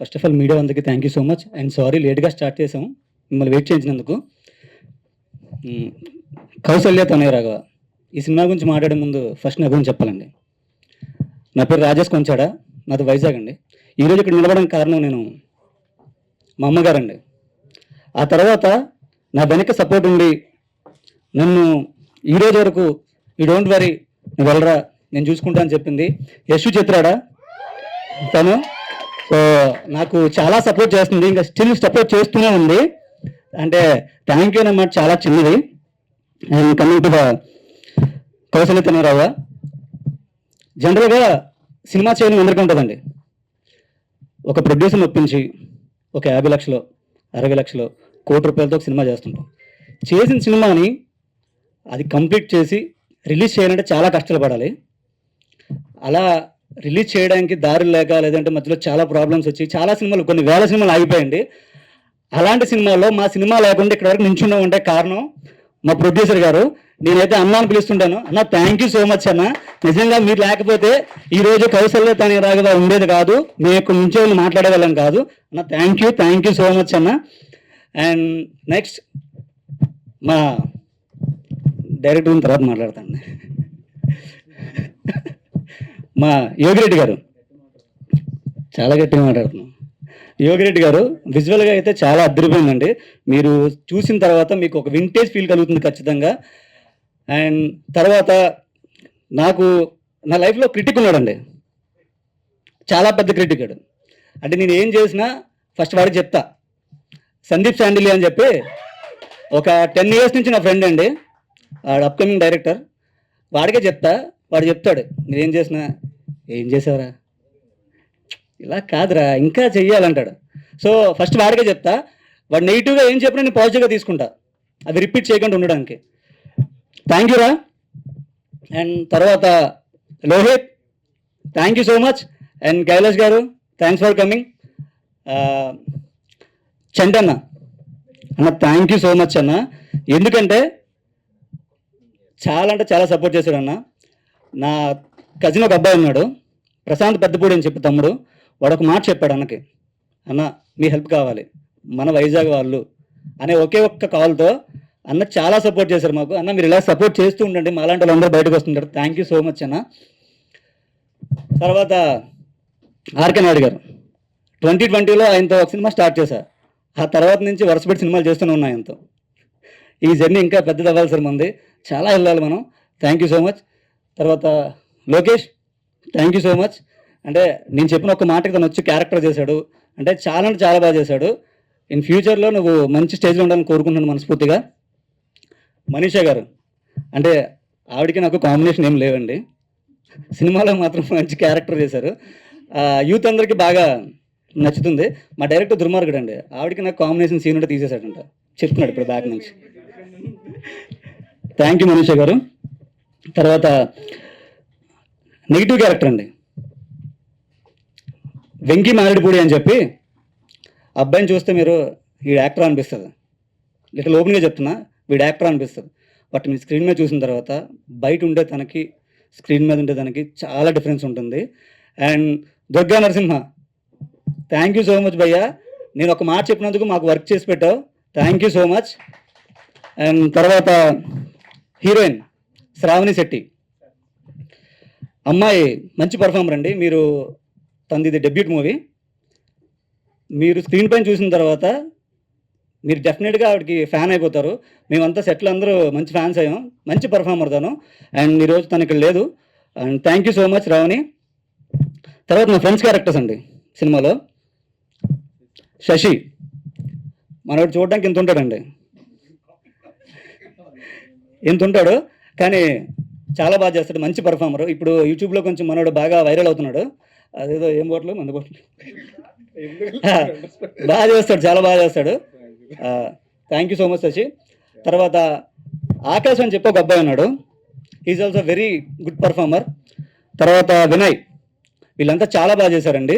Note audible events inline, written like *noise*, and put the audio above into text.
First of all media అందరికీ thank you so much and sorry లేట్గా start చేసాము మిమ్మల్ని వెయిట్ చేయించినందుకు. కౌసల్య తనయ రాఘవ ఈ సినిమా గురించి మాట్లాడే ముందు ఫస్ట్ నా గురించి చెప్పాలండి. నా పేరు రాజేష్ కొంచాడా? నాది వైజాగ్ అండి. ఈరోజు ఇక్కడ నిలబడడానికి కారణం నేను మా అమ్మగారండి. ఆ తర్వాత నా వెనక సపోర్ట్ ఉండి నన్ను ఈ రోజు వరకు ఈ డోంట్ వరీ నువ్వు వెళ్ళరా నేను చూసుకుంటా అని చెప్పింది. యశు చిత్రాడా? తను సో నాకు చాలా సపోర్ట్ చేస్తుంది. ఇంకా స్టిల్ సపోర్ట్ చేస్తూనే ఉంది. అంటే థ్యాంక్ యూ అన్నమాట చాలా చిన్నది. And coming to the Kausalya తనరావు జనరల్గా సినిమా చేయడం అందరికీ ఉంటుందండి. ఒక ప్రొడ్యూసర్ ఒప్పించి ఒక యాభై లక్షలు అరవై లక్షలు కోటి రూపాయలతో ఒక సినిమా చేస్తుంటాం. చేసిన సినిమాని అది కంప్లీట్ చేసి రిలీజ్ చేయాలంటే చాలా కష్టాలు పడాలి. అలా రిలీజ్ చేయడానికి దారి లేక లేదంటే మధ్యలో చాలా ప్రాబ్లమ్స్ వచ్చి చాలా సినిమాలు కొన్ని వేల సినిమాలు ఆగిపోయండి అలాంటి సినిమాల్లో మా సినిమా లేకుండా ఇక్కడ వరకు నించున్నాం అంటే కారణం మా ప్రొడ్యూసర్ గారు. నేనైతే అన్నాను పిలుస్తుంటాను అన్న థ్యాంక్ యూ సో మచ్ అన్న. నిజంగా మీరు లేకపోతే ఈ రోజు కౌశల్య తనే రాగగా ఉండేది కాదు. మీ యొక్క ముంచే వాళ్ళు కాదు. అన్న thank you thank you so much అన్న. అండ్ నెక్స్ట్ మా డైరెక్టర్ తర్వాత మాట్లాడతాను. మా యోగిరెడ్డి గారు. చాలా గట్టిగా మాట్లాడుతున్నాం. యోగిరెడ్డి గారు విజువల్గా అయితే చాలా అద్దరిపోయిందండి. మీరు చూసిన తర్వాత మీకు ఒక వింటేజ్ ఫీల్ కలుగుతుంది ఖచ్చితంగా. అండ్ తర్వాత నాకు నా లైఫ్లో క్రిటిక్ ఉన్నాడండి. చాలా పెద్ద క్రిటిక్ అంటే నేను ఏం చేసినా ఫస్ట్ వాడికి చెప్తా. సందీప్ శాండిలి అని చెప్పి ఒక టెన్ ఇయర్స్ నుంచి నా ఫ్రెండ్ అండి. వాడు అప్కమింగ్ డైరెక్టర్ వాడికే చెప్తా. వాడు చెప్తాడు నేనేం చేసినా ఏం చేసావురా? ఇలా కాదురా ఇంకా చెయ్యాలంటాడు. సో ఫస్ట్ వాడికే చెప్తా. వాడు నెగిటివ్గా ఏం చెప్పినా నేను పాజిటివ్గా తీసుకుంటా. అది రిపీట్ చేయకుండా ఉండడానికి. థ్యాంక్ యూరా అండ్ తర్వాత Lohith thank you so much and Kailash గారు థ్యాంక్స్ ఫర్ కమింగ్ చంటన్న అన్న థ్యాంక్ యూ సో మచ్ అన్న. ఎందుకంటే చాలా అంటే చాలా సపోర్ట్ చేశాడు అన్న. నా కజిన్ ఒక అబ్బాయి ఉన్నాడు. ప్రశాంత్ పెద్దపూడి అని చెప్పి తమ్ముడు వాడు ఒక మాట చెప్పాడు అన్నకి అన్న మీ హెల్ప్ కావాలి. మన వైజాగ్ వాళ్ళు అనే ఒకే ఒక్క కాల్తో అన్న చాలా సపోర్ట్ చేశారు మాకు. అన్న మీరు ఇలా సపోర్ట్ చేస్తూ ఉండండి. మాలాంటి వాళ్ళందరూ బయటకు వస్తుంటారు. థ్యాంక్ యూ సో మచ్ అన్న. తర్వాత ఆర్కే నాయుడు గారు ట్వంటీ ట్వంటీలో ఆయనతో ఒక సినిమా స్టార్ట్ చేశారు ఆ తర్వాత నుంచి వరుసపెట్టి సినిమాలు చేస్తూనే ఉన్నాయి ఆయనతో. ఈ జర్నీ ఇంకా పెద్దది అవ్వాలి సార్ మంది. చాలా వెళ్ళాలి మనం. Thank you so much. తర్వాత Lokesh thank you so much అంటే నేను చెప్పిన ఒక మాటకి తను వచ్చి క్యారెక్టర్ చేశాడు. అంటే చాలా అంటే చాలా బాగా చేశాడు. ఇన్ ఫ్యూచర్లో నువ్వు మంచి స్టేజ్లో ఉండాలని కోరుకుంటున్నాను మనస్ఫూర్తిగా. మనీషా గారు అంటే ఆవిడకి నాకు కాంబినేషన్ ఏం లేవండి. సినిమాలో మాత్రం మంచి క్యారెక్టర్ చేశారు. యూత్ అందరికీ బాగా నచ్చుతుంది. మా డైరెక్టర్ దుర్మార్గుడు అండి. ఆవిడకి నాకు కాంబినేషన్ సీన్ ఉంటే తీసేశాడంట. చెప్తున్నాడు ఇప్పుడు బ్యాక్ నుంచి. థ్యాంక్ యూ మనీషా గారు. తర్వాత నెగిటివ్ క్యారెక్టర్ అండి. వెంకీ మారేడుపూడి అని చెప్పి అబ్బాయిని చూస్తే మీరు ఈ యాక్టర్ అనిపిస్తుంది. లిటిల్ ఓపెన్గా చెప్తున్నా వీడు యాక్టర్ అనిపిస్తుంది. బట్ మీ స్క్రీన్ మీద చూసిన తర్వాత బయట ఉండే తనకి స్క్రీన్ మీద ఉండే తనకి చాలా డిఫరెన్స్ ఉంటుంది. And Durga Narasimha thank you so much భయ్యా. నేను ఒక మాట చెప్పినందుకు మాకు వర్క్ చేసి పెట్టావు. Thank you so much and తర్వాత హీరోయిన్ శ్రావణి శెట్టి. అమ్మాయి మంచి పర్ఫార్మర్ అండి. మీరు తనది ఇది డెబ్యూట్ మూవీ మీరు స్క్రీన్ పైన చూసిన తర్వాత మీరు డెఫినెట్గా ఆవిడకి ఫ్యాన్ అయిపోతారు. మేమంతా సెట్లు అందరూ మంచి ఫ్యాన్స్ అయ్యాం. మంచి పర్ఫార్మర్ తను. అండ్ ఈరోజు తను ఇక్కడ లేదు. And thank you so much Ravani. తర్వాత మా ఫ్రెండ్స్ క్యారెక్టర్స్ అండి సినిమాలో. శశి. మనోడు చూడడానికి ఇంత ఉంటాడండి. ఇంత ఉంటాడు. కానీ చాలా బాగా చేస్తాడు. మంచి పర్ఫార్మర్ ఇప్పుడు యూట్యూబ్లో కొంచెం మనోడు బాగా వైరల్ అవుతున్నాడు. అదేదో ఏం బోట్లు? మందు బోట్లు. *laughs* బాగా చేస్తాడు. చాలా బాగా చేస్తాడు. Thank you so much Sasi. తర్వాత ఆకాశ్ అని చెప్పి ఒక అబ్బాయి ఉన్నాడు. Is also very good performer తర్వాత వినయ్. వీళ్ళంతా చాలా బాగా చేశారండి.